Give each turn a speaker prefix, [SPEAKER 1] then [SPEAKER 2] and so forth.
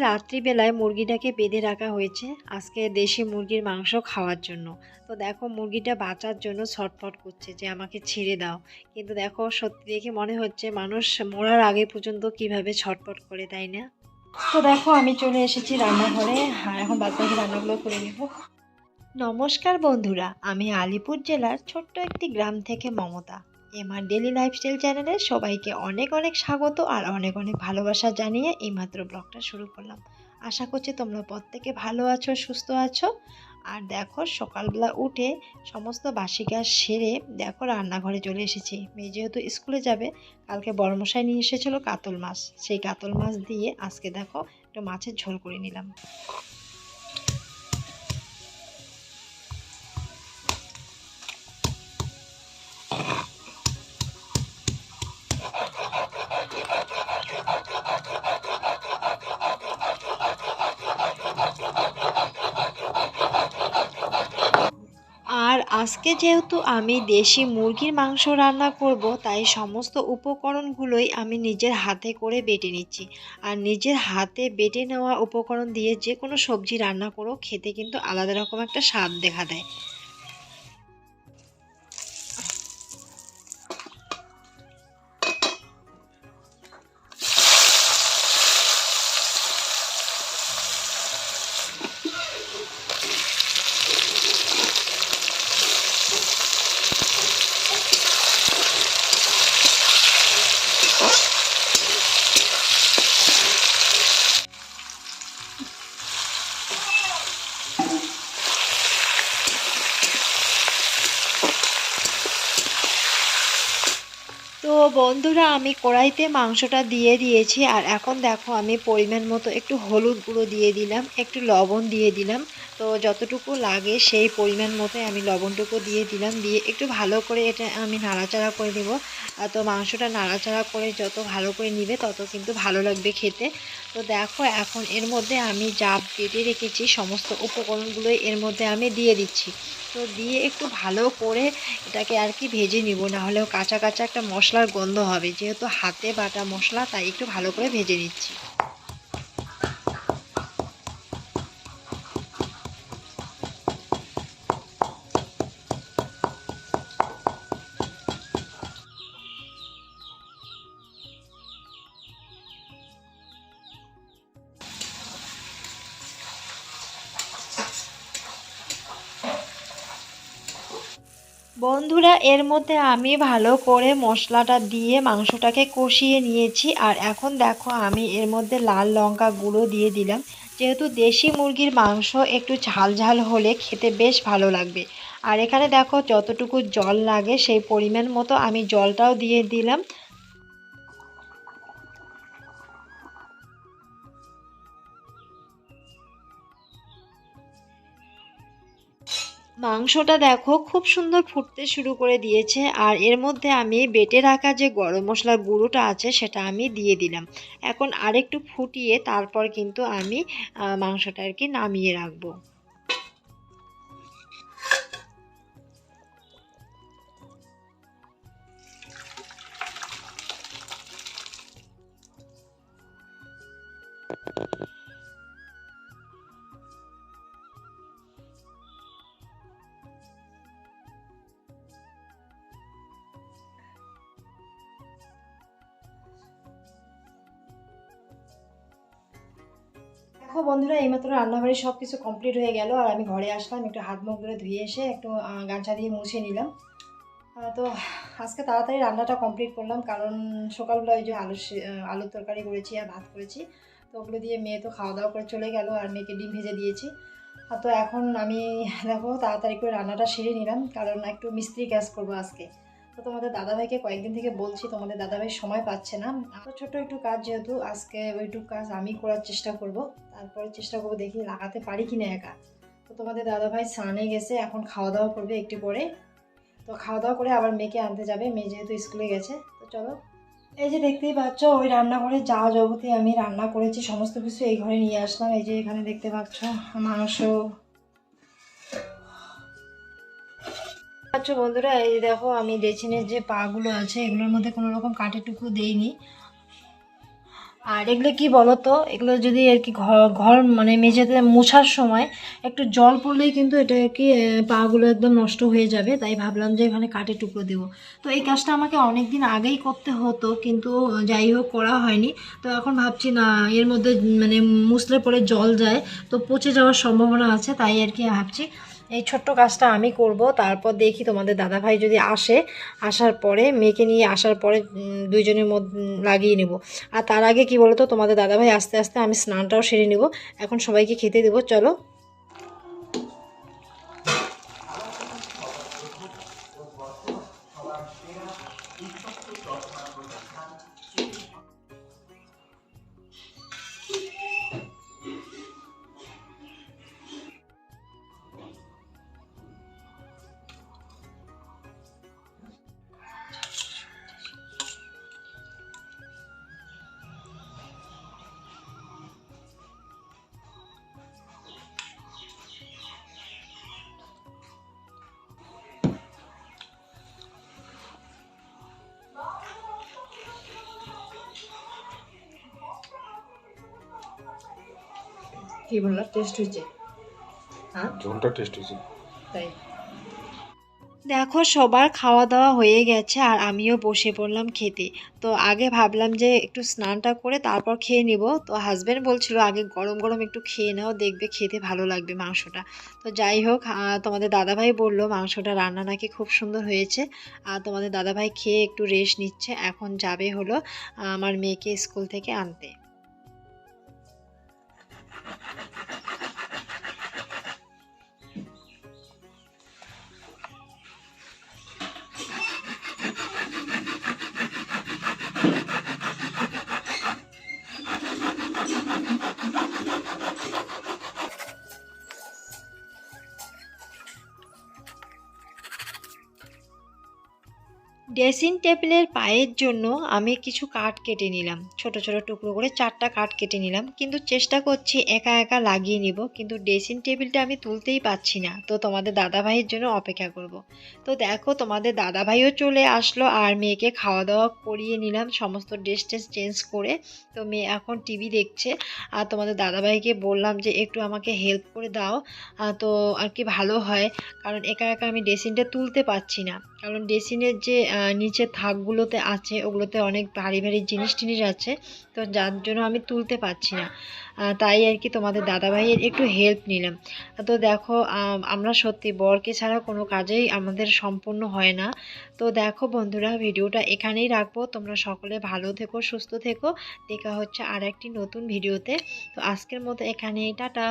[SPEAKER 1] রাত্রিবেলায় মুরগিটাকে বেঁধে রাখা হয়েছে আজকে দেশি মুরগির মাংস খাওয়ার জন্য। তো দেখো মুরগিটা বাঁচার জন্য ছটফট করছে যে আমাকে ছেড়ে দাও। কিন্তু দেখো সত্যি দেখে মনে হচ্ছে মানুষ মরার আগে পর্যন্ত কীভাবে ছটফট করে, তাই না? তো দেখো আমি চলে এসেছি রান্নাঘরে। আর এখন বাদ বাকি রান্নাগুলো করে নেব। নমস্কার বন্ধুরা, আমি আলিপুর জেলার ছোট্ট একটি গ্রাম থেকে মমতা। এমার ডেলি লাইফস্টাইল চ্যানেলে সবাইকে অনেক অনেক স্বাগত আর অনেক অনেক ভালোবাসা জানিয়ে এইমাত্র ব্লগটা শুরু করলাম। আশা করছি তোমরা প্রত্যেকে ভালো আছো, সুস্থ আছো। আর দেখো, সকালবেলা উঠে সমস্ত বাসি কাজ সেরে দেখো রান্নাঘরে চলে এসেছি। মেয়ে যেহেতু স্কুলে যাবে, কালকে বড়মশাই নিয়ে এসেছিল কাতল মাছ। সেই কাতল মাছ দিয়ে আজকে দেখো একটু মাছের ঝোল করে নিলাম। আজকে যেহেতু আমি দেশি মুরগির মাংস রান্না করব, তাই সমস্ত উপকরণগুলোই আমি নিজের হাতে করে বেটে নিচ্ছি। আর নিজের হাতে বেটে নেওয়া উপকরণ দিয়ে যে কোনো সবজি রান্না করো খেতে কিন্তু আলাদা রকম একটা স্বাদ দেখা দেয়। বন্ধুরা, আমি কড়াইতে মাংসটা দিয়ে দিয়েছি, আর এখন দেখো আমি পরিমাণ মতো একটু হলুদ গুঁড়ো দিয়ে দিলাম, একটু লবণ দিয়ে দিলাম। তো যতটুকু লাগে সেই পরিমাণ মতো আমি লবণটুকু দিয়ে দিলাম, দিয়ে একটু ভালো করে এটা আমি নাড়াচাড়া করে দেবো আর তো মাংসটা নাড়াচাড়া করে যত ভালো করে নিবে, তত কিন্তু ভালো লাগবে খেতে। তো দেখো এখন এর মধ্যে আমি যা কেটে রেখেছি, সমস্ত উপকরণগুলোই এর মধ্যে আমি দিয়ে দিচ্ছি। তো দিয়ে একটু ভালো করে এটাকে আর কি ভেজে নিব না হলেও কাঁচা কাঁচা একটা মশলার গন্ধ হবে। যেহেতু হাতে বাটা মশলা, তাই একটু ভালো করে ভেজে নিচ্ছি। বন্ধুরা, এর মধ্যে আমি ভালো করে মশলাটা দিয়ে মাংসটাকে কষিয়ে নিয়েছি। আর এখন দেখো, আমি এর মধ্যে লাল লঙ্কা গুঁড়ো দিয়ে দিলাম। যেহেতু দেশি মুরগির মাংস একটু ঝাল ঝাল হলে খেতে বেশ ভালো লাগবে। আর এখানে দেখো, যতটুকু জল লাগে সেই পরিমাণ মতো আমি জলটাও দিয়ে দিলাম। মাংসটা দেখো খুব সুন্দর ফুটতে শুরু করে দিয়েছে আর এর মধ্যে আমি বেটে রাখা যে গরম মশলার গুঁড়োটা আছে সেটা আমি দিয়ে দিলাম। এখন আরেকটু ফুটিয়ে তারপর কিন্তু আমি মাংসটা আর কি নামিয়ে রাখব। দেখো বন্ধুরা, এইমাত্র রান্নাবাড়ি সব কিছু কমপ্লিট হয়ে গেল। আর আমি ঘরে আসলাম, একটু হাত মুখ ধরে ধুয়ে এসে একটু গামছা দিয়ে মুছে নিলাম। তো আজকে তাড়াতাড়ি রান্নাটা কমপ্লিট করলাম, কারণ সকালবেলা ওই যে আলু আলুর তরকারি করেছি আর ভাত করেছি। তো ওগুলো দিয়ে মেয়ে তো খাওয়া দাওয়া করে চলে গেল আর মেয়েকে ডিম ভেজে দিয়েছি। তো এখন আমি, দেখো তাড়াতাড়ি করে রান্নাটা সেরে নিলাম, কারণ একটু মিস্ত্রি কাজ করব আজকে। তো তোমাদের দাদাভাইকে কয়েকদিন থেকে বলছি, তোমাদের দাদাভাই সময় পাচ্ছে না। তো ছোট একটু কাজ যেহেতু, আজকে ওইটুকু কাজ আমি করার চেষ্টা করব। তারপরে চেষ্টা করব দেখি লাগাতে পারি কি না একা। তো তোমাদের দাদাভাই স্নানে গেছে, এখন খাওয়া দাওয়া করবে একটু পরে। তো খাওয়া দাওয়া করে আবার মেয়েকে আনতে যাবে, মেয়ে যেহেতু স্কুলে গেছে। তো চলো। এই যে দেখতেই পাচ্ছ, ওই রান্নাঘরে যা জগতে আমি রান্না করেছি, সমস্ত কিছু এই ঘরে নিয়ে আসলাম। এই যে এখানে দেখতে পাচ্ছ, মাংস আচ্ছা বন্ধুরা, এই দেখো আমি ডেচিনের যে পাগুলো আছে, এগুলোর মধ্যে কোনো রকম কাঠের টুকরো দেইনি। আর এগুলো কি বলতো, এগুলো যদি আর কি ঘর ঘর মানে মেঝেতে মোছার সময় একটু জল পড়লেই কিন্তু এটা কি পাগুলো একদম নষ্ট হয়ে যাবে, তাই ভাবলাম যে এখানে কাঠে টুকরো দেবো। তো এই কাজটা আমাকে অনেক দিন আগেই করতে হতো, কিন্তু যাই হোক করা হয়নি। তো এখন ভাবছি, না, এর মধ্যে মানে মুসলে পরে জল যায়, তো পচে যাওয়ার সম্ভাবনা আছে, তাই আর কি ভাবছি। এই ছোট্ট কাজটা আমি করব, তারপর দেখি তোমাদের দাদাভাই যদি আসে, আসার পরে মেয়েকে নিয়ে আসার পরে দুইজনের মধ্যে লাগিয়ে নেব। আর তার আগে কি বলতো, তোমাদের দাদাভাই আস্তে আস্তে আমি স্নানটাও সেরে নেব। এখন সবাইকে খেতে দেবো, চলো। কি টেস্ট হয়েছে। হ্যাঁ?
[SPEAKER 2] ঝোলটা টেস্ট হয়েছে।
[SPEAKER 1] তাই। দেখো সবার খাওয়া দাওয়া হয়ে গেছে আর আমিও বসে পড়লাম খেতে। তো আগে ভাবলাম যে একটু স্নানটা করে তারপর খেয়ে নিব। তো হাজব্যান্ড বলছিল আগে গরম গরম একটু খেয়ে নাও দেখবে খেতে ভালো লাগবে মাংসটা। তো যাই হোক তোমাদের দাদাভাই বলল মাংসটা রান্না নাকি খুব সুন্দর হয়েছে। আর তোমাদের দাদাভাই খেয়ে একটু রেস্ট নিচ্ছে। এখন যাবে হলো আমার মেয়েকে স্কুল থেকে আনতে। ড্রেসিং টেবিলের পায়ের জন্য আমি কিছু কাঠ কেটে নিলাম। ছোট ছোট টুকরো করে চারটা কাঠ কেটে নিলাম। কিন্তু চেষ্টা করছি একা একা লাগিয়ে নিব। কিন্তু ড্রেসিং টেবিলটা আমি তুলতেই পাচ্ছি না। তো তোমাদের দাদাভাইয়ের জন্য অপেক্ষা করব। তো দেখো, তোমাদের দাদাভাইও চলে আসলো আর মেয়েকে খাওয়া দাওয়া করিয়ে নিলাম। সমস্ত ড্রেস টেস চেঞ্জ করে তো মেয়ে এখন টিভি দেখছে। আর তোমাদের দাদাভাইকে বললাম যে, একটু আমাকে হেল্প করে দাও। তো আর কি ভালো হয়। কারণ একা একা আমি ড্রেসিংটা তুলতে পারছি না। কারণ ড্রেসিংয়ের যে নিচের থাকগুলোতে আছে, ওগুলোতে অনেক ভারী ভারী জিনিস টিনিস আছে, তো যার জন্য আমি তুলতে পারছি না। তাই আর কি তোমাদের দাদাভাইয়ের একটু হেল্প নিলাম। তো দেখো আমরা সত্যি বরকে ছাড়া কোনো কাজেই আমাদের সম্পূর্ণ হয় না। তো দেখো বন্ধুরা, ভিডিওটা এখানেই রাখব। তোমরা সকলে ভালো থেকো, সুস্থ থেকো। দেখা হচ্ছে আর একটি নতুন ভিডিওতে। তো আজকের মতো এখানেই, টাটা।